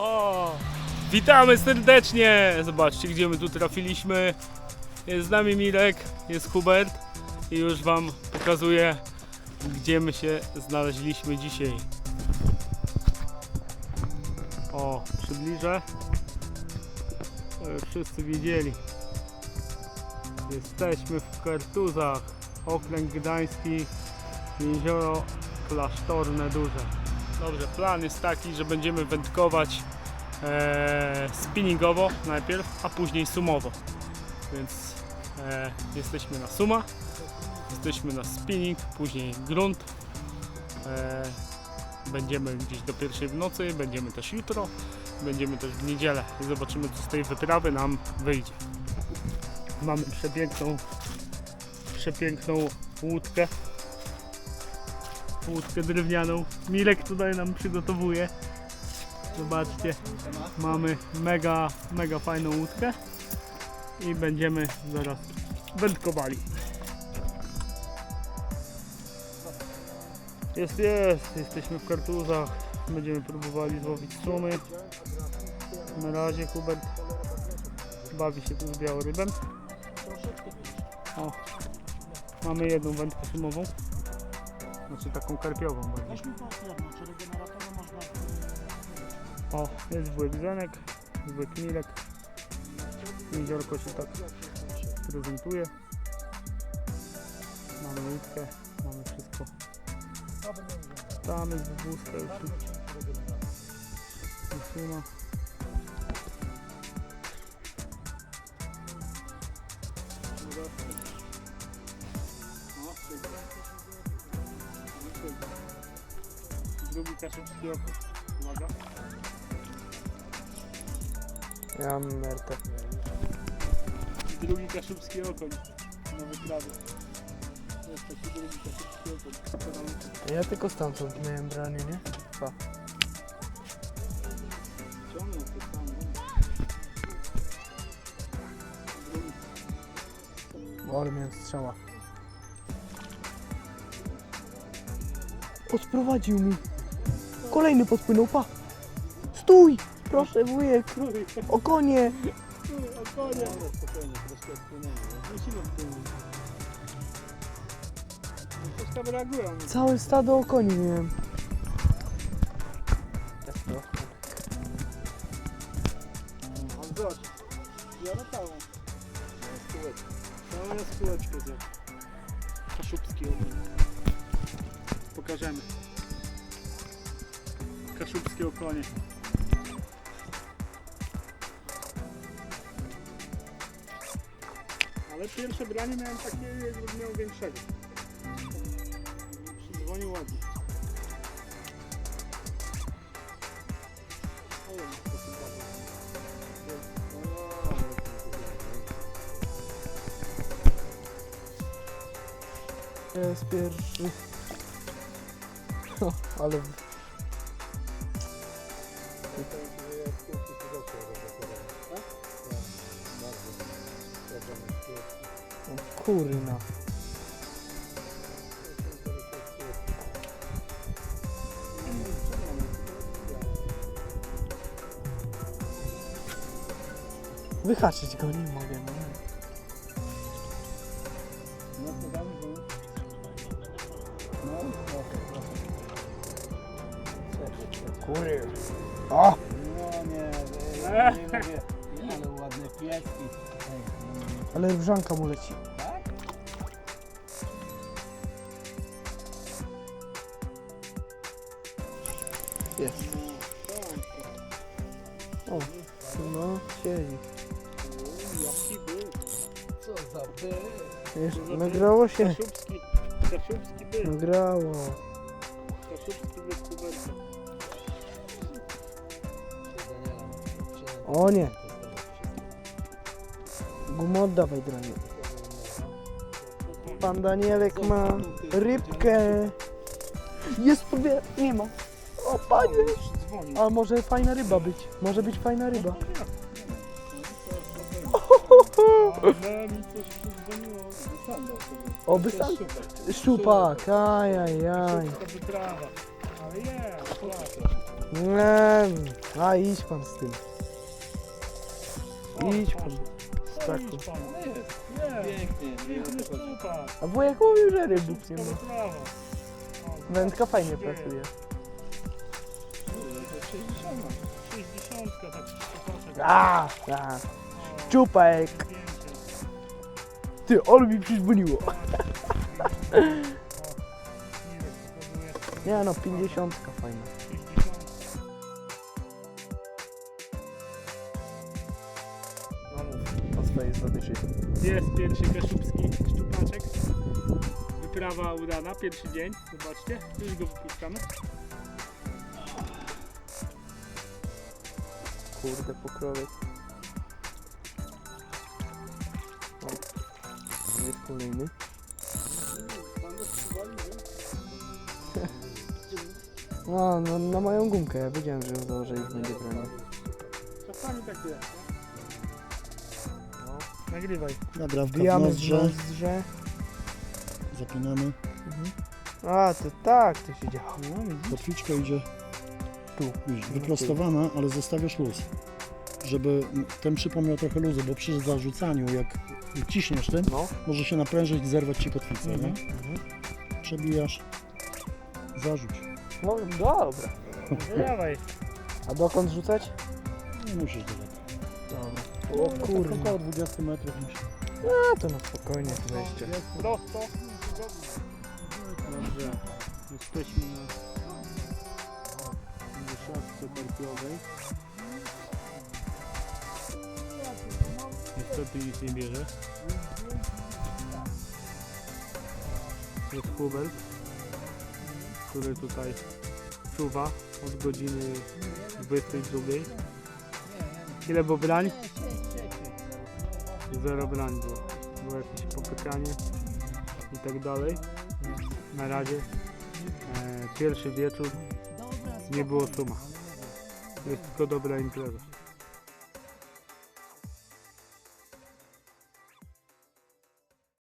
O! Witamy serdecznie! Zobaczcie, gdzie my tu trafiliśmy. Jest z nami Mirek, jest Hubert i już Wam pokazuję, gdzie my się znaleźliśmy dzisiaj. O, przybliżę. Żeby wszyscy wiedzieli. Jesteśmy w Kartuzach, okręg gdański, jezioro klasztorne duże. Dobrze, plan jest taki, że będziemy wędkować e, spinningowo najpierw, a później sumowo. Więc e, jesteśmy na suma, jesteśmy na spinning, później grunt. E, będziemy gdzieś do pierwszej w nocy, będziemy też jutro, będziemy też w niedzielę i zobaczymy co z tej wyprawy nam wyjdzie. Mamy przepiękną, przepiękną łódkę łódkę drewnianą. Milek tutaj nam przygotowuje. Zobaczcie, mamy mega, mega fajną łódkę i będziemy zaraz wędkowali. Jest, jest, jesteśmy w kartuzach. Będziemy próbowali złowić sumy. Na razie Hubert bawi się tu z białorybem. O, mamy jedną wędkę sumową. Znaczy taką karpiową bardziej. Weźmy tą jedną, czy regeneratora można... O, jest wujek Zenek, wujek Milek. Jeziorko się tak prezentuje. Mamy łódkę, mamy wszystko. Tam jest wózka już. Wysuwa. Drugi kaszubski oko. Uwaga. Ja mam mertę. Drugi kaszubski okoń na wyprawie. To jest taki drugi kaszubski okoń. Ja tylko stamtąd miałem branie, nie? Dwa. Ciągnął to sam. Drugi. O, ale miałem strzała. Podprowadził mi. Kolejny podpłynął, pa! Stój! Proszę wujek, o konie! O konie! Reagują. Całe stado o koni miałem. Całą. Kaszubski. Pokażemy. Kaszubskie okonie. Ale pierwsze branie miałem takie, jakbym miał większego. Przydzwonił ładnie. Jest pierwszy. O, ale... O, kurna. Wyhaczyć go nie mogę, no. No O! No nie, ja nie mówię, ale ładne nie. Ale wrzanka mu leci. Tak? Jest. O, no, siedzi. Jaki był? Co za by? Jeszcze nagrało się. Kaszubski, kaszubski był. Nagrało. Kaszubski był kuberta. O nie. Gumo oddawaj. Pan Danielek ma rybkę. Jest powie... Nie ma. O panie. A może fajna ryba być. Może być fajna ryba. Ale mi coś przydzwoniło. Oby sam. Szczupak. Ajajaj. Ale jest, Nie, a idź pan z tym. Idź pan. Z taką. Idź pan. Jest, Jest, pięknie. piękny szczupak. A wujek mówił, że rybów nie ma. Wędka fajnie pracuje. Kurde, to 60. 60, tak szczupaczek. A, a. Szczupek. Ty, ale mi przyzwoniło. Nie no, 50 fajna. Zdobyczy. Jest pierwszy kaszubski szczupaczek. Wyprawa udana, pierwszy dzień. Zobaczcie, już go wypuszczamy. Kurde, pokrowek. O, jest kolejny. No, no, na moją gumkę, ja wiedziałem, że ją założę już będzie branie. Czasami tak jest. No. Nagrywaj. Nagrywka w Wbijamy w nozdrze, nozdrze. zapinamy, A, to tak to się działo. No, widzisz? kotwiczka idzie Tu. widzisz, wyprostowana, ale zostawiasz luz, żeby ten przypomniał miał trochę luzu, bo przy zarzucaniu, jak ciśniesz ten, No. może się naprężyć i zerwać Ci kotwicę, Mhm. nie? Przebijasz, zarzuć. No dobra. Dawaj. A dokąd rzucać? Nie musisz daleko. Dobra. O kurde. około 20 metrów myślę. A to na spokojnie tu wejście. Jest prosto. Dobrze. Jesteśmy na wyszadce karpiowej. Niestety nic nie bierze. Jest Hubert, który tutaj czuwa od godziny 22. Ile było brań? Zero brań było. Było jakieś popykanie i tak dalej. Na razie e, pierwszy wieczór nie było suma. Jest tylko dobra impreza.